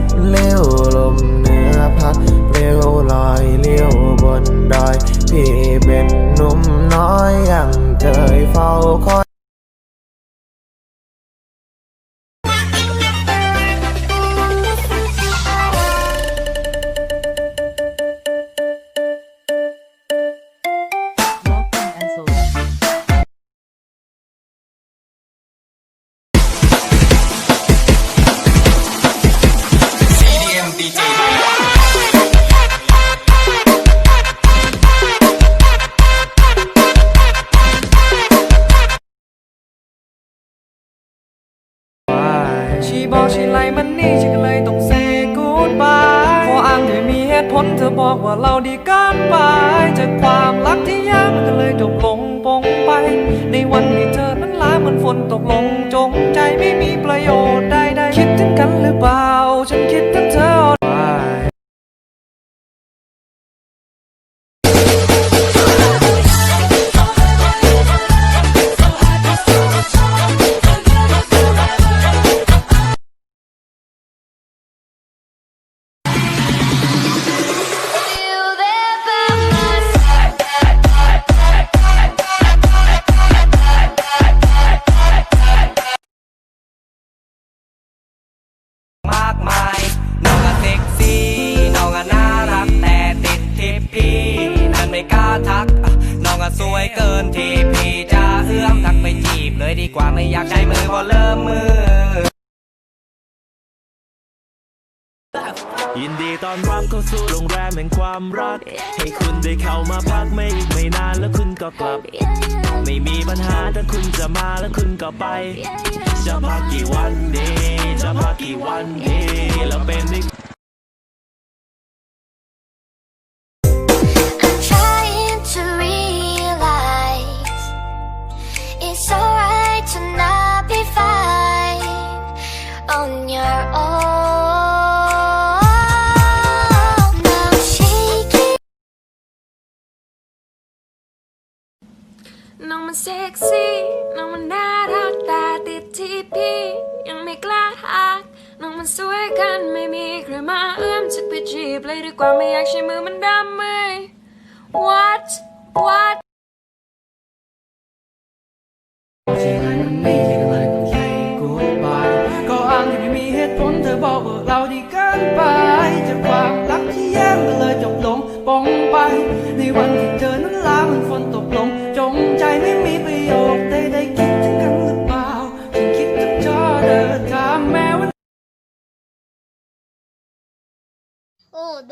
บเลี้วล บอกช่ไรมันนี่ฉันก็เลยต้องเซกูดบายพออ้างเธอมีเหตุผลเธอบอกว่าเราดีกันไปจากความรักที่ยากมันก็เลยจบลงปงไป ในวันที่เธอนั้นลาเหมือนฝนตกลงจงใจไม่มีประโยชน์ใดๆคิดถึงกันหรือเปล่า ฉันคิดถึง วยเกินที่พี่จะเอื้อมทักไปจีบเลยดีกว่าไม่อยากใช้มือพอเริ่มมือยินดีตอนรับเข้าสู่โรงแรมแห่งความรัก ให้คุณได้เข้ามาพักไม่ไม่นานแล้วคุณก็กลับ ไม่มีปัญหาถ้าคุณจะมาแล้วคุณก็ไป จะพักกี่วันดี จะพักกี่วันดี แล้วเป็นอีก มันเซ็กซี่น้องมันน่ารักแต่ติดที่พี่ ยังไม่กล้าทักน้องมันสวยกันไม่มีใครมาเอื้อมจะไปจีบเลยดีกว่าไม่อยากใช้มือมันดำมือ What What บอกเราดีกินไปจากความรักที่แย่งก็เลยจบลงปองไปในวัน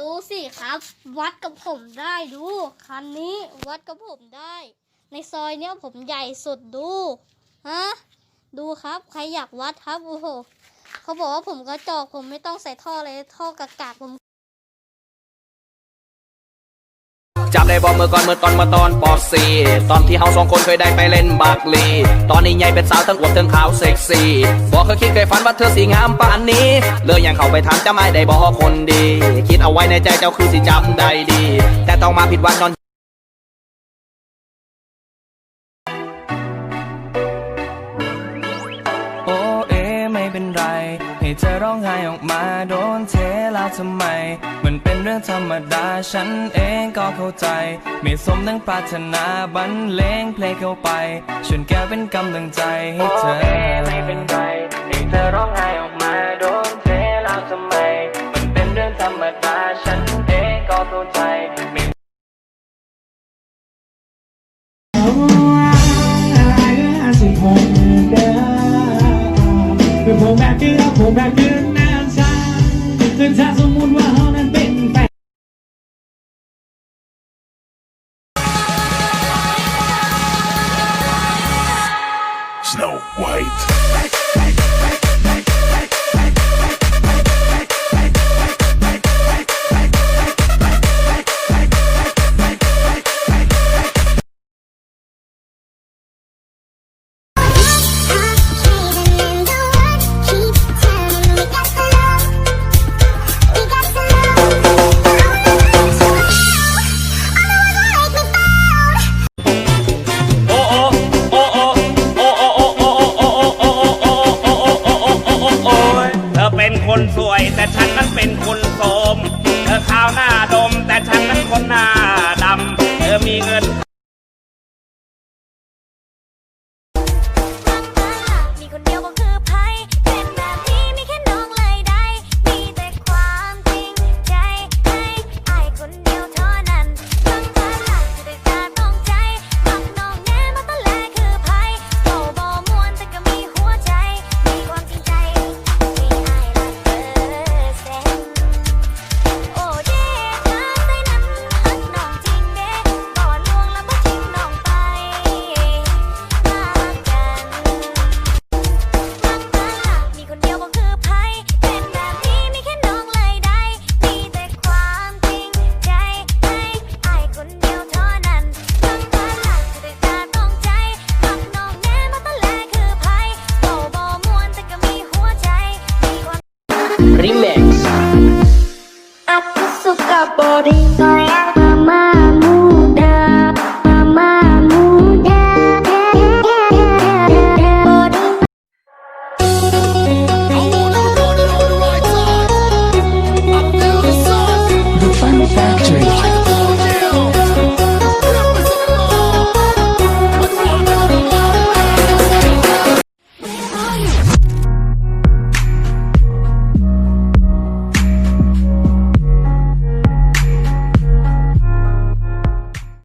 ดูสิครับ วัดกับผมได้ดูคันนี้วัดกับผมได้ ในซอยเนี้ยผมใหญ่สุดดูฮะดูครับใครอยากวัดครับโอ้โหเขาบอกว่าผมกระจอกผมไม่ต้องใส่ท่อเลยท่อกากๆผม จับได้บอกเมื่อก่อนเมื่อตอนมาตอนปอสีตอนที่เฮาสองคนเคยได้ไปเล่นบากลี ตอนนี้ใหญ่เป็นสาวทั้งอวบทั้งขาวเซ็กซี่บอกเคยคิดเคยฝันว่าเธอสีงามปานนี้ เลยยังเข้าไปถามจะไม่ได้บอกคนดี คิดเอาไว้ในใจเจ้าคือสิจำได้ดี แต่ต้องมาผิดวังนอนให้เธอร้องไห้ออกมาโดนเทแล้วทำไม เรื่องธรรมดาฉันเองก็เข้าใจ ไม่สมดังปรารถนาบันเลงเพลงเข้าไปชวนแก้เป็นกำลังใจให้เธอไม่เป็นไรเองเธอร้องไห้ออกมาโดนเทเราทำไม มันเป็นเรื่องธรรมดาฉันเองก็เข้าใจผมแบบนี้ผมแบบนี้ ฉันนั้นเป็นคนโสมเธอขาวหน้าดม แต่ฉันนั้นคนหน้าดำเธอมีเงิน